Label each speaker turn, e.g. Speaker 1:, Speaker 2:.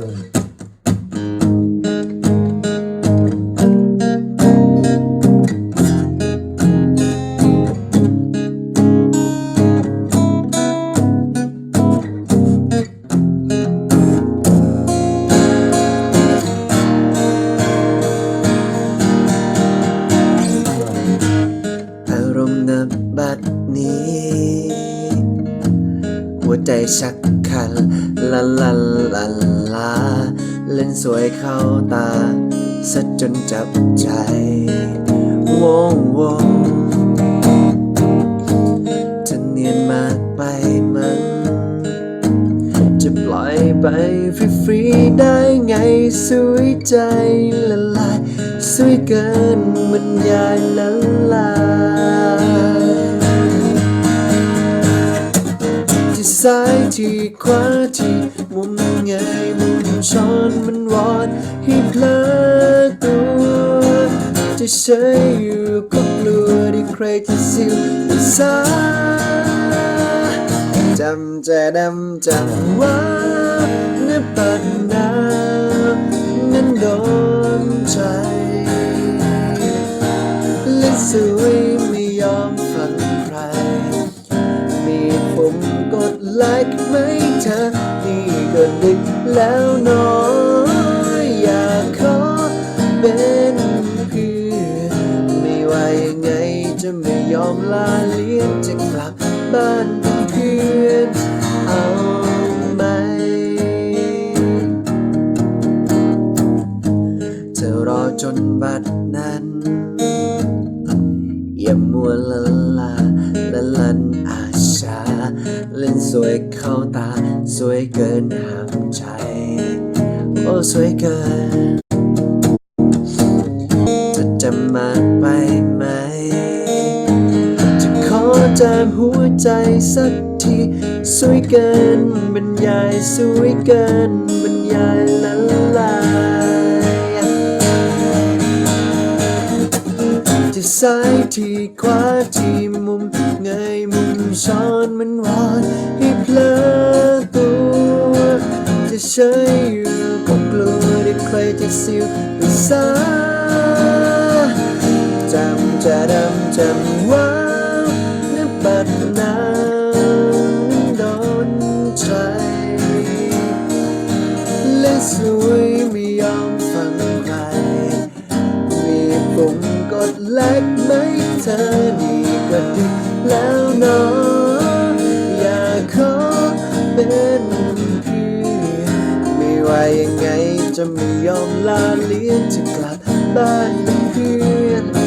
Speaker 1: อารมณ์นับบัดนี้ หัวใจชักคันละลันลันลา เล่นสวยเข้าตาซะจนจับใจวงวงจะเนียนมากไปมั้งจะปล่อยไปฟรีๆได้ไงสวยใจละลายสวยเกินบรรยายละลาย ซ้ายที่ขวาที่มุมไงมุมช้อนมันวอนให้เพลอตัวจะเฉยอยู่ก็กลัวที่ใครจะสิวสาจำจะดำจำว่าเนื้อปัดน้ำนั้นโดนใจและสวย กดไลค์ไหมเธอ นี่ก็ดึกแล้วน้อยอยากขอเป็นเพื่อนไม่ว่ายังไงจะไม่ยอมลาเลี้ยนจะกลับบ้านเป็นเพื่อนเอาไหม จะรอจนบัดนั้นอย่ามัวละลาละลันอาชา เล่นสวยเข้าตา สวยเกินห้ามใจ โอ้สวยเกิน จะจำมาไปไหม จะขอจามหัวใจสักที สวยเกินบรรยายสวยเกินบรรยายละลายที่ซ้ายที่ขวาที่มุมเงย ช้อนมันวอนให้เพลอตัว จะเฉยอยู่ก็กลัวที่ใครจะสิวหรือสาจำจะดำจำว่าน้ำปัดน้ำโดนใจและสวยไม่ยอมฟังใคร มีปุ่มกดไลค์ไหมเธอนี่ก็ดึก แล้วเนาะอยากขอเป็นเพื่อนไม่ว่ายังไงจะไม่ยอมลาเลียนจะกลับบ้านเป็นเพื่อน